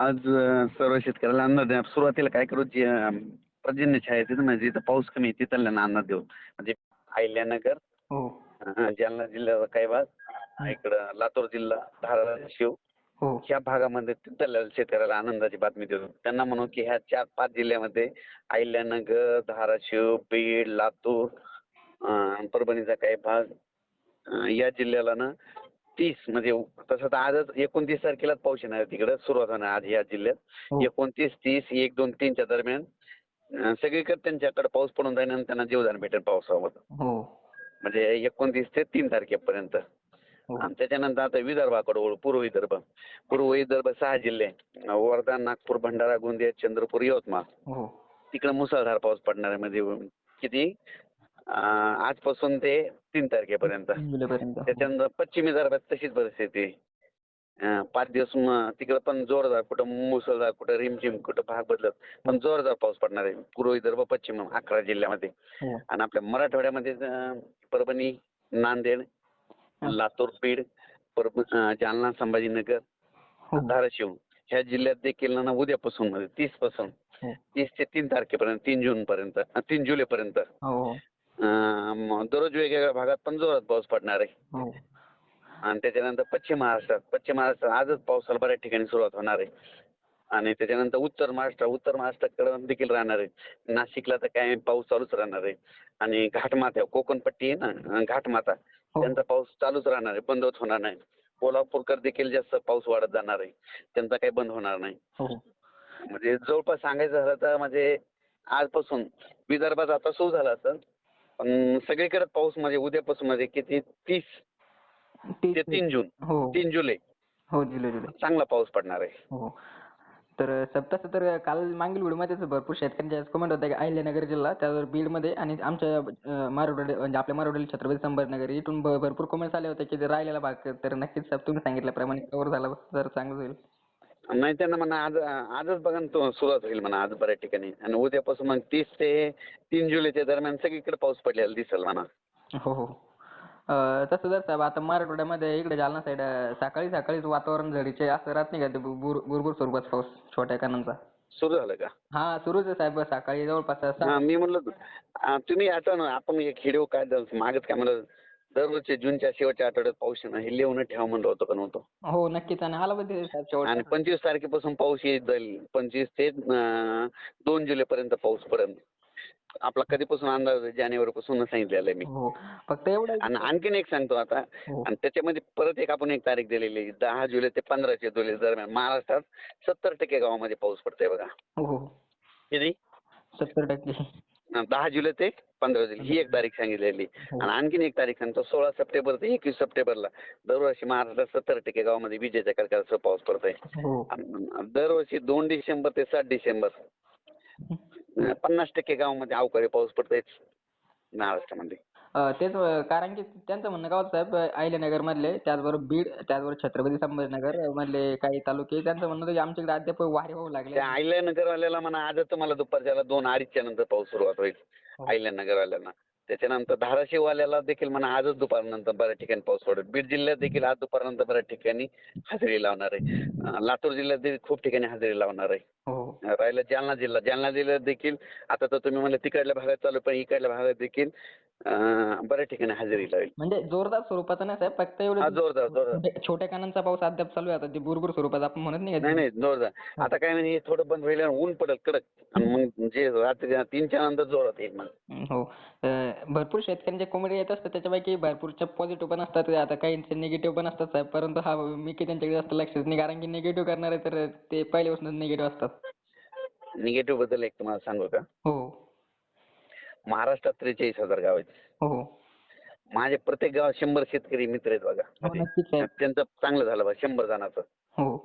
आज सर्व शेतकऱ्याला अन्नदान द्या. सुरुवातीला काय करू जे पर्जन्य छाया तिथं म्हणजे जिथं पाऊस कमी आहे तिथल्यांना अन्न देऊ. म्हणजे अहिल्यानगर हो. जालना जिल्ह्याचा काही भाग इकडं लातूर जिल्हा धाराशिव हो. ह्या भागामध्ये तिथल्या शेतकऱ्याला आनंदाची बातमी देतो त्यांना म्हणू की ह्या चार पाच जिल्ह्यामध्ये अहिल्यानगर धाराशिव बीड लातूर अं, परभणीचा काही भाग अं, या जिल्ह्याला ना तीस म्हणजे तसं तर आजच एकोणतीस तारखेलाच पाऊस येणार तिकडं सुरुवात होणार आज या जिल्ह्यात. हो. एकोणतीस तीस एक दोन तीनच्या दरम्यान अं, सगळीकडे त्यांच्याकडे पाऊस पडून जाईल आणि त्यांना जीवदान भेटेल पावसामध्ये हो. म्हणजे एकोणतीस ते तीन तारखेपर्यंत. हो. आणि त्याच्यानंतर आता विदर्भाकडे वळू पूर्व विदर्भ. पूर्व विदर्भ सहा जिल्हे. वर्धा नागपूर भंडारा गोंदिया चंद्रपूर यवतमाळ. हो. तिकडे मुसळधार पाऊस पडणार आहे. म्हणजे किती? आजपासून ते तीन तारखेपर्यंत. त्याच्यानंतर पश्चिमी विदर्भात तशीच परिस्थिती. पाच दिवस तिकडे पण जोरदार कुठं मुसळधार कुठं रिमझिम कुठं भाग बदलत पण जोरदार पाऊस पडणार आहे. पूर्व विदर्भ पश्चिम अकरा जिल्ह्यामध्ये. हो. आणि आपल्या मराठवाड्यामध्ये परभणी नांदेड. लातूर बीड जालना संभाजीनगर हो. धाराशिव ह्या जिल्ह्यात देखील ना उद्यापासून म्हणजे तीसपासून हो. तीस ते तीन तारखेपर्यंत तीन जून पर्यंत तीन जुलैपर्यंत. अं, म- दररोज वेगवेगळ्या भागात पण जोरात पाऊस पडणार आहे. हो. आणि त्याच्यानंतर पश्चिम महाराष्ट्रात पश्चिम महाराष्ट्रात आजच पावसाला बऱ्याच ठिकाणी सुरुवात होणार आहे. आणि त्याच्यानंतर उत्तर महाराष्ट्र उत्तर महाराष्ट्राकडे देखील राहणार आहे. नाशिकला तर काय पाऊस चालूच राहणार आहे. आणि घाटमाथा कोकण पट्टी आहे ना घाटमाथा हो. त्यांचा पाऊस चालूच राहणार आहे बंद होत होणार नाही. कोल्हापूरकर देखील जास्त पाऊस वाढत जाणार आहे. त्यांचा काही बंद होणार नाही. हो. म्हणजे जवळपास सांगायचं झालं तर म्हणजे आजपासून विदर्भात आता सुरू झालं असेल. पण सगळीकडे पाऊस म्हणजे उद्यापासून म्हणजे किती? तीस ते तीन जून. हो. तीन जुलै. हो जुलै जुलै. चांगला पाऊस पडणार आहे. हो. तर सब तसं तर काल मागील व्हिडिओमध्येच भरपूर शेतकऱ्यांचे कमेंट होते की अहिल्यानगर जिल्हा त्यावर बीडमध्ये आणि आमच्या अं, मारोडे म्हणजे आपल्या मारोडील छत्रपती संभाजीनगर इथून भरपूर कमेंट्स आले होते की राहिलेला भाग तर नक्कीच तुम्ही सांगितल्याप्रमाणे कव्हर झाला तर चांगलं होईल. नाही त्यांना म्हणा आज आजच बघा ना तो सुरुवात होईल म्हणा आज बऱ्याच ठिकाणी. आणि उद्यापासून मग तीस ते तीन जुलैच्या दरम्यान सगळीकडे पाऊस पडलेला दिसेल म्हणा. हो हो. अं, तसं जर साहेब आता मराठवाड्यामध्ये इकडे जालना साईड सकाळी सकाळीच वातावरण झडीचे असं राहत नाही का ते स्वरूपात पाऊस छोट्या कानांचा? सुरू झालं का? हा सुरूच आहे साहेब सकाळी जवळपास सहा- हा मी म्हणलं आ, तुम्ही आता ना आपण एक व्हिडिओ काय मागच काय म्हणलं दररोजच्या जूनच्या शेवटच्या आठवड्यात पाऊस येणार हे लिहून ठेवा म्हणलं होतं का नव्हतं? हो नक्कीच. आणि आला पण शेवट आणि पंचवीस तारखेपासून पाऊस येत जाईल पंचवीस ते अं, दोन जुलैपर्यंत पाऊस पडेल. आपला कधीपासून अंदाज आहे? जानेवारीपासून सांगितलेलं आहे मी. हो फक्त एवढं आणि आणखीन एक सांगतो आता. हो. आणि त्याच्यामध्ये परत एक आपण एक तारीख दिलेली आहे दहा जुलै ते पंधराशे जुलै दरम्यान. महाराष्ट्रात सत्तर टक्के गावामध्ये पाऊस पडतोय बघा. हो हो. किती? सत्तर टक्के. दहा जुलै ते पंधरा जुलै ही एक तारीख सांगितलेली. हो. आणि आणखीन एक तारीख सांगतो सोळा सप्टेंबर ते एकवीस सप्टेंबरला. दरवर्षी महाराष्ट्रात सत्तर टक्के गावामध्ये विजेच्या कडकडाटासह पाऊस पडतोय. हो. दरवर्षी दोन डिसेंबर ते सात डिसेंबर. पन्नास टक्के गावामध्ये अवकाळी पाऊस पडतोय महाराष्ट्रामध्ये. अं, तेच अं, कारण की त्यांचं म्हणणं काय होतं साहेब अहिल्यानगर मधले त्याचबरोबर बीड त्याचबरोबर छत्रपती संभाजीनगर मधले काही तालुके त्यांचं म्हणणं होतं की आमच्याकडे अद्याप वारे होऊ लागले त्या अहिल्यानगरवाल्याला म्हणा आजच तुम्हाला दुपारच्याला दोन अडीचच्या नंतर पाऊस सुरुवात होईल हो. अहिल्यानगरवाल्यांना त्याच्यानंतर धाराशिववाल्याला देखील म्हणा आजच दुपारनंतर बऱ्याच ठिकाणी पाऊस पडेल बीड जिल्ह्यात देखील आज दुपारनंतर बऱ्याच ठिकाणी हजेरी लावणार आहे. अं, लातूर जिल्ह्यात देखील खूप ठिकाणी हजेरी लावणार आहे. हो. राहिलं जालना जिल्हा. जालना जिल्ह्यात देखील आता तर तुम्ही म्हणलं तिकडल्या भागात चालू पण इकडल्या भागात देखील अं, बऱ्याच ठिकाणी हजेरी लावेल. म्हणजे जोरदार स्वरूपाचं नाही साहेब फक्त एवढं जोरदार जोरदार. छोटे- छोट्या कानांचा पाऊस अद्याप चालू आहे आता ते बुरबुर स्वरूपात आपण म्हणत नाही का नाही जोरदार. आता काय म्हणजे थोडं बंद होईल ऊन पडेल कडक. आणि मग जे रात्री तीनच्या नंतर जोरात येईल मग. हो. भरपूर शेतकऱ्यांचे कॉमेडी येत असतात त्याच्यापैकी भरपूरचे पॉझिटिव्ह पण असतात. आता काहींचे निगेटिव्ह पण असतात साहेब. परंतु हा मी काही त्यांच्याकडे जास्त लक्ष नाही. कारण की निगेटिव्ह करणारे तर ते पहिल्यापासून निगेटिव्ह असतात. निगेटिव्हबद्दल एक तुम्हाला सांगू का? हो. महाराष्ट्रात त्रेचाळीस हजार गाव आहेत. हो माझे प्रत्येक गावात शंभर शेतकरी मित्र आहेत बघा. हो नक्कीच त्यांचं चांगलं झालं बा शंभर जणांचं. हो.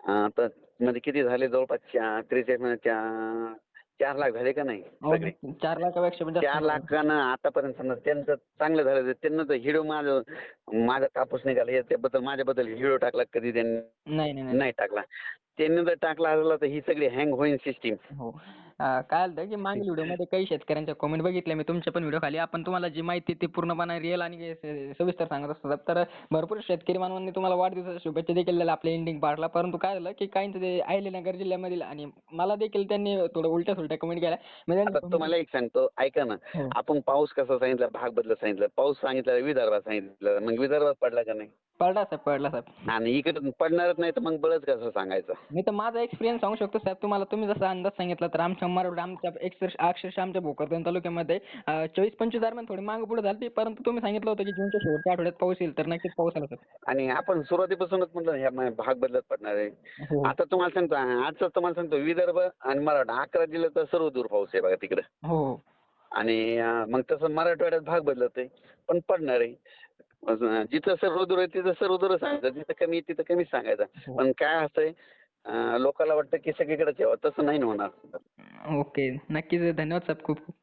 अं, तर म्हणजे किती झाले जवळपास चा- त्रेचाळीस म्हणजे चा- चार लाख झाले का नाही हो, सगळे. चार लाखापेक्षा पण जास्त चार लाखानं आतापर्यंत समजा त्यांचं चांगलं झालं त्यांना तर हिडो माझं माझा कापूस निघाला हे त्याबद्दल माझ्याबद्दल हिडो टाकला कधी त्यांनी? नाही नाही नाही. नाही टाकला. त्यांनी जर टाकला असला तर ही सगळी हँग होईल सिस्टीम हो. काय झालं की मागील व्हिडिओमध्ये काही शेतकऱ्यांच्या कमेंट बघितल्या. मी तुमच्या पण व्हिडिओ खाली. आपण तुम्हाला जी माहिती ती पूर्णपणे रिअल आणि सविस्तर सांगत असतो. तर भरपूर शेतकरी बांधवांनी तुम्हाला वाढदिवसाच्या शुभेच्छा देखील दिल्या आपल्या एंडिंग पार्टला परंतु काय झालं की काहींचं ते अहिल्यानगर जिल्ह्यामधील आणि मला देखील त्यांनी थोडं उलट्या सुलट्या कमेंट केल्या. मी त्यांना आता तुम्हाला एक सांगतो. ऐका ना. हो. आपण पाऊस कसा सांगितला भाग बदलत सांगितलं. पाऊस सांगितलं विदर्भात सांगितलं. मग विदर्भात पडला का नाही? पडला साहेब पडला साहेब. आणि इकडे पडणारच नाही तर मग बळच कसं सांगायचं? मी तर माझा एक्सपिरियन्स सांगू शकतो साहेब. तुम्हाला तुम्ही जसा अंदाज सांगितला तर आमच्या मराठवाडा आमच्या अक्षरशः अक्षरशः आमच्या भोकरदन तालुक्यामध्ये चोवीस पंचवीस दरम्यान थोडी मागे पुढे झाली परंतु तुम्ही सांगितलं होतं की जूनच्या शेवटच्या आठवड्यात पाऊस येईल तर नक्कीच पाऊस आला सर आणि आपण सुरुवातीपासूनच म्हटलं ह्या भाग बदलत पडणार आहे. हो. आता तुम्हाला सांगतो आजच तुम्हाला सांगतो विदर्भ आणि मराठा अकरा जिल्ह्यात सर्व दूर पाऊस आहे बघा तिकडे. हो. आणि मग तसं मराठवाड्यात भाग बदलत आहे पण पडणार आहे. जिथं सर्व दूर आहे तिथं सर्व दूर सांगायचं जिथं कमी आहे तिथं कमीच सांगायचं. हो. पण काय असतंय लोकांना वाटतं की सगळीकडेच यावं तसं नाही ना होणार. ओके. नक्कीच. धन्यवाद साहेब. खूप खूप.